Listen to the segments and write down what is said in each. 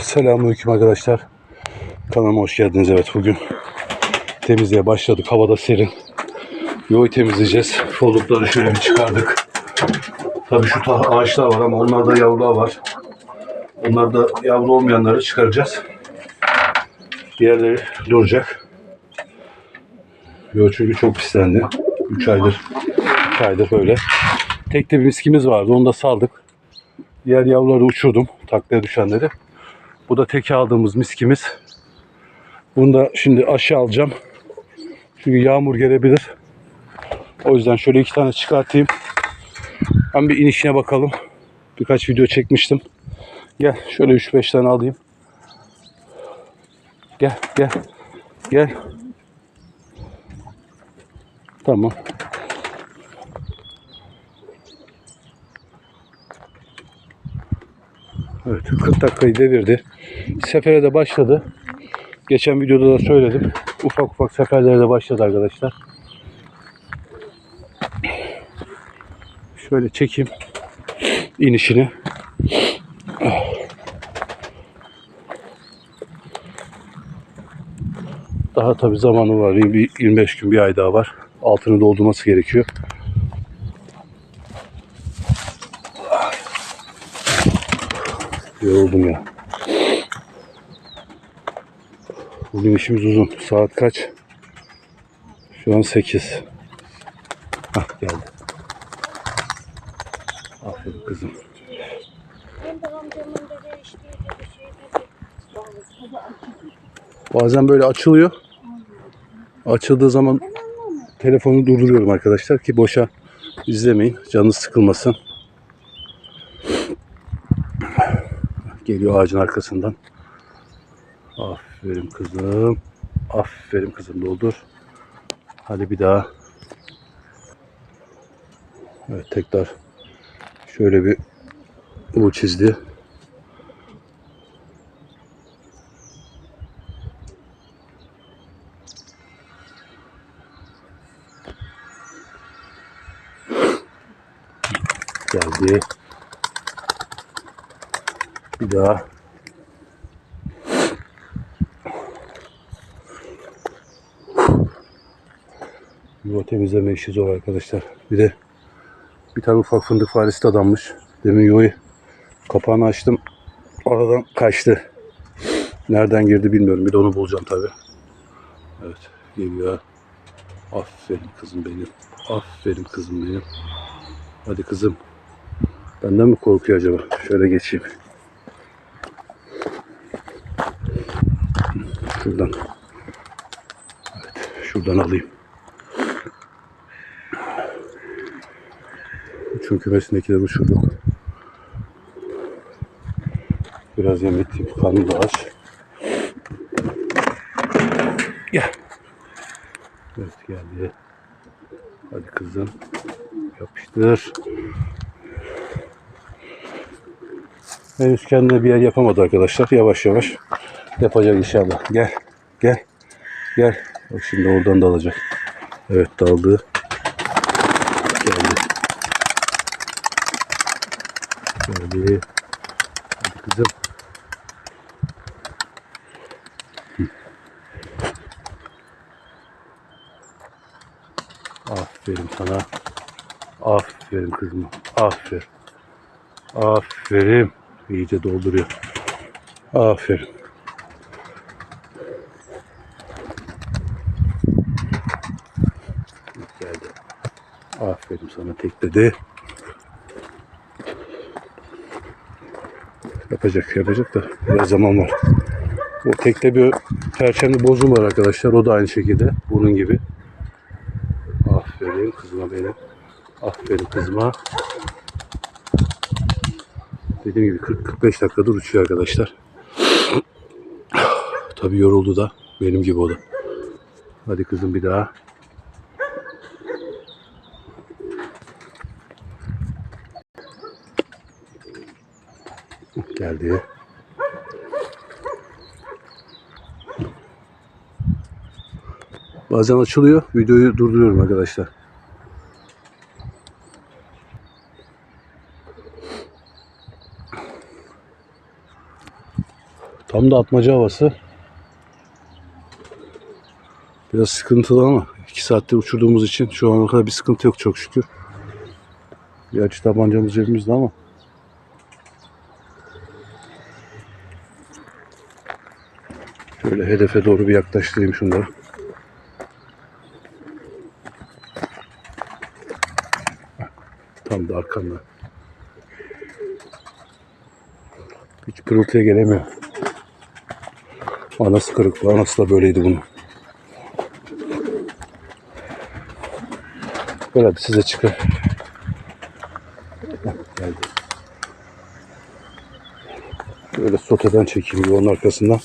Selamünaleyküm arkadaşlar. Kanalıma hoş geldiniz. Evet bugün temizliğe başladık. Havada serin. Yoğu temizleyeceğiz. Follukları şöyle bir çıkardık. Tabii şu ağaçlar var ama onlarda yavrular var. Onlarda yavru olmayanları çıkaracağız. Diğerleri duracak. Yoğu çünkü çok pislendi. 3 aydır 2 aydır böyle. Tekte bir miskimiz vardı. Onu da saldık. Diğer yavruları uçurdum. Taklaya düşenleri. Bu da teke aldığımız miskimiz. Bunu da şimdi aşağı alacağım. Çünkü yağmur gelebilir. O yüzden şöyle iki tane çıkartayım. Hem bir inişine bakalım. Birkaç video çekmiştim. Gel şöyle 3-5 tane alayım. Gel gel. Gel. Tamam. Evet 40 dakikayı devirdi. Sefere de başladı. Geçen videoda da söyledim. Ufak ufak seferlere de başladı arkadaşlar. Şöyle çekeyim inişini. Daha tabi zamanı var. Bir 25 gün bir ay daha var. Altını doldurması gerekiyor. Yoruldum ya. Bugün işimiz uzun. Saat kaç? Şu an 8. Hah geldi. Aferin kızım. Bazen böyle açılıyor. Açıldığı zaman telefonu durduruyorum arkadaşlar ki boşa izlemeyin. Canınız sıkılmasın. Geliyor ağacın arkasından. Aferin kızım. Aferin kızım doldur. Hadi bir daha. Evet tekrar şöyle bir bu çizdi. Geldi. Bir daha. Yuva temizleme işi zor arkadaşlar. Bir de bir tane ufak fındık faresi de adammış. Demin yuvayı kapağını açtım. Aradan kaçtı. Nereden girdi bilmiyorum. Bir de onu bulacağım tabi. Evet geliyor. Aferin kızım benim. Aferin kızım benim. Hadi kızım. Benden mi korkuyor acaba? Şöyle geçeyim. Şuradan. Evet, şuradan alayım. Uçun kümesindekileri uçurduk. Biraz yem ettiğim karnım da aç. Gel. Evet geldi. Hadi kızım. Yapıştır. Henüz kendine bir yer yapamadı arkadaşlar. Yavaş yavaş yapacak inşallah. Gel. Gel. Gel. Bak şimdi oradan da alacak. Evet daldı. Geldi. Geldi. Hadi kızım. Aferin sana. Aferin kızım. Aferin. Aferin. İyice dolduruyor. Aferin. Geldi. Aferin sana tek dedi. Yapacak yapacak da biraz zaman var. O tekte bir perçemli bozum var arkadaşlar. O da aynı şekilde. Bunun gibi. Aferin kızıma benim. Aferin kızıma. Dediğim gibi 40-45 dakikadır uçuyor arkadaşlar. Tabii yoruldu da. Benim gibi o da. Hadi kızım bir daha. Geldi. Bazen açılıyor. Videoyu durduruyorum arkadaşlar. Tam da atmaca havası. Biraz sıkıntılı ama 2 saatte uçurduğumuz için şu ana kadar bir sıkıntı yok çok şükür. Gerçi tabancamız cebimizde ama. Hedefe doğru bir yaklaştırayım şunları. Tam da arkanda. Hiç pırıltıya gelemiyor. Anası kırıklı. Anası da böyleydi bunun. Böyle bir size. Heh, Geldi. Böyle soteden çekeyim onun arkasından.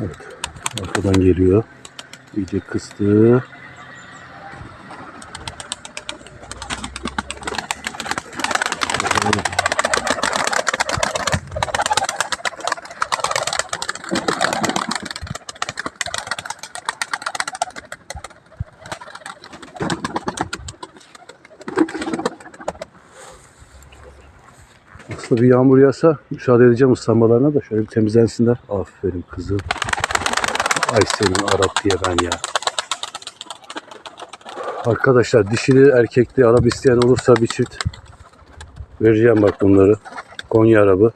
Evet. Arkadan geliyor. İyice kıstı. Aslında bir yağmur yağsa müsaade edeceğim ıslanmalarına da şöyle bir temizlensinler. Aferin kızım. Ay senin Arap diye ben ya. Arkadaşlar dişili erkekli Arap isteyen olursa bir çift vereceğim bak bunları. Konya Arabı.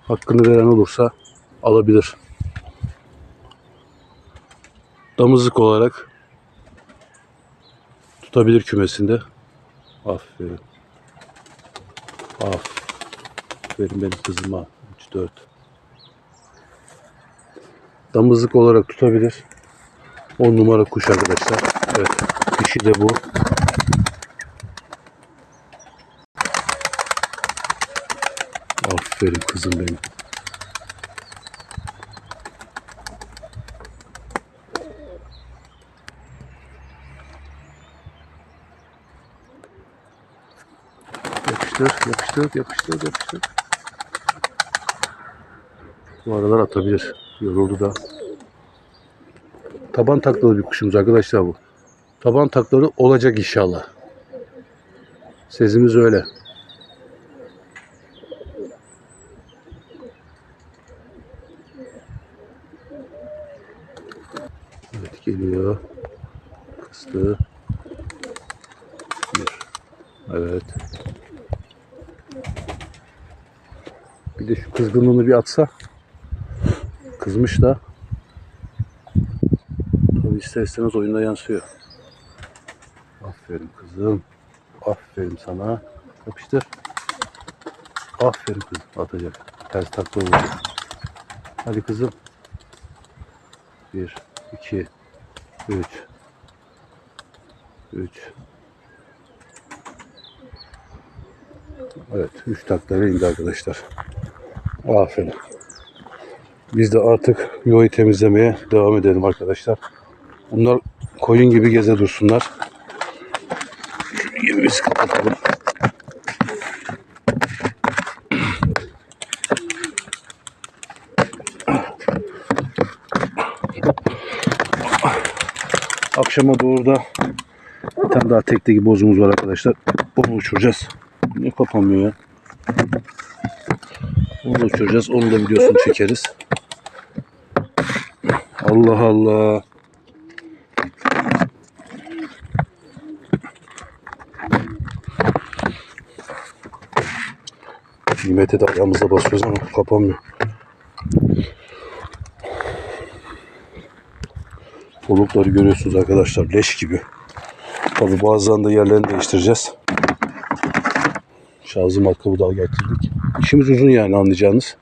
Hakkını veren olursa alabilir. Damızlık olarak tutabilir kümesinde. Aferin. Aferin benim kızıma. 3 4. Damızlık olarak tutabilir. 10 numara kuş arkadaşlar. Evet. Dişi de bu. Aferin kızım benim. Yapıştır, yapıştır, yapıştır, yapıştır. Bu aralar atabilir. Yoruldu da. Taban taklalı bir kuşumuz arkadaşlar bu. Taban taklalı olacak inşallah. Sezimiz öyle. Evet geliyor. Kıstı. Evet. Bir de şu kızgınlığını bir atsa. Kızmış da. Tabii ister istemez oyunda yansıyor. Aferin kızım. Aferin sana. Yapıştır. Aferin kızım. Atacak. Ters takla olacak. Hadi kızım. Bir, iki, üç. Üç. Evet. Üç taklayla indi arkadaşlar. Aferin. Biz de artık yuvayı temizlemeye devam edelim arkadaşlar. Bunlar koyun gibi geze dursunlar. Şu yemimizi kapatalım. Akşama doğru da bir tane daha tekteki bozumuz var arkadaşlar. Onu uçuracağız. Niye kapanmıyor ya? Onu uçuracağız. Onu da videosunu çekeriz. Allah Allah. Nimete de ayağımızla basıyoruz ama kapanmıyor. Olukları görüyorsunuz arkadaşlar leş gibi. Tabi bazen de yerlerini değiştireceğiz. Şarjım ayakkabı daha getirdik. İşimiz uzun yani anlayacağınız.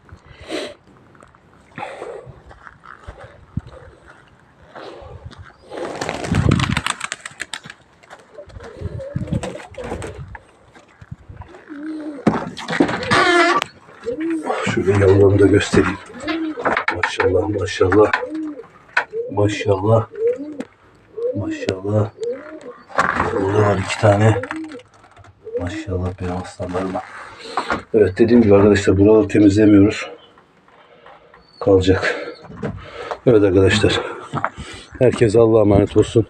Şöyle yavrularımı da göstereyim. Maşallah maşallah. Maşallah. Maşallah. Burada var iki tane. Maşallah benim aslanlarıma. Evet dediğim gibi arkadaşlar buraları temizlemiyoruz. Kalacak. Evet arkadaşlar. Herkese Allah'a emanet olsun.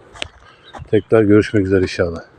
Tekrar görüşmek üzere inşallah.